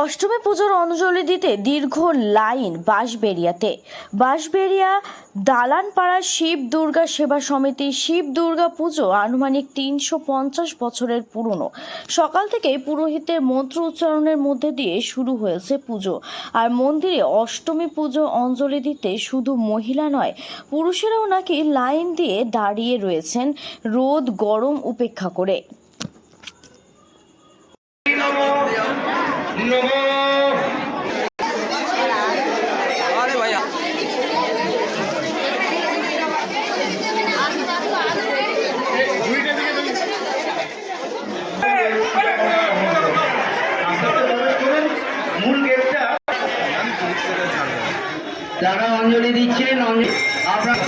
অষ্টমী পুজোর অঞ্জলি দিতে দীর্ঘ লাইন বাঁশবেড়িয়াতে। বাঁশবেড়িয়া দালানপাড়া শিব দুর্গা সেবা সমিতি শিব দুর্গা পুজো আনুমানিক তিনশো পঞ্চাশ বছরের পুরনো। সকাল থেকে পুরোহিতের মন্ত্র উচ্চারণের মধ্যে দিয়ে শুরু হয়েছে পুজো। আর মন্দিরে অষ্টমী পুজো অঞ্জলি দিতে শুধু মহিলা নয়, পুরুষেরাও নাকি লাইন দিয়ে দাঁড়িয়ে রয়েছেন রোদ গরম উপেক্ষা করে। যারা অঞ্জলি দিচ্ছেন আপনার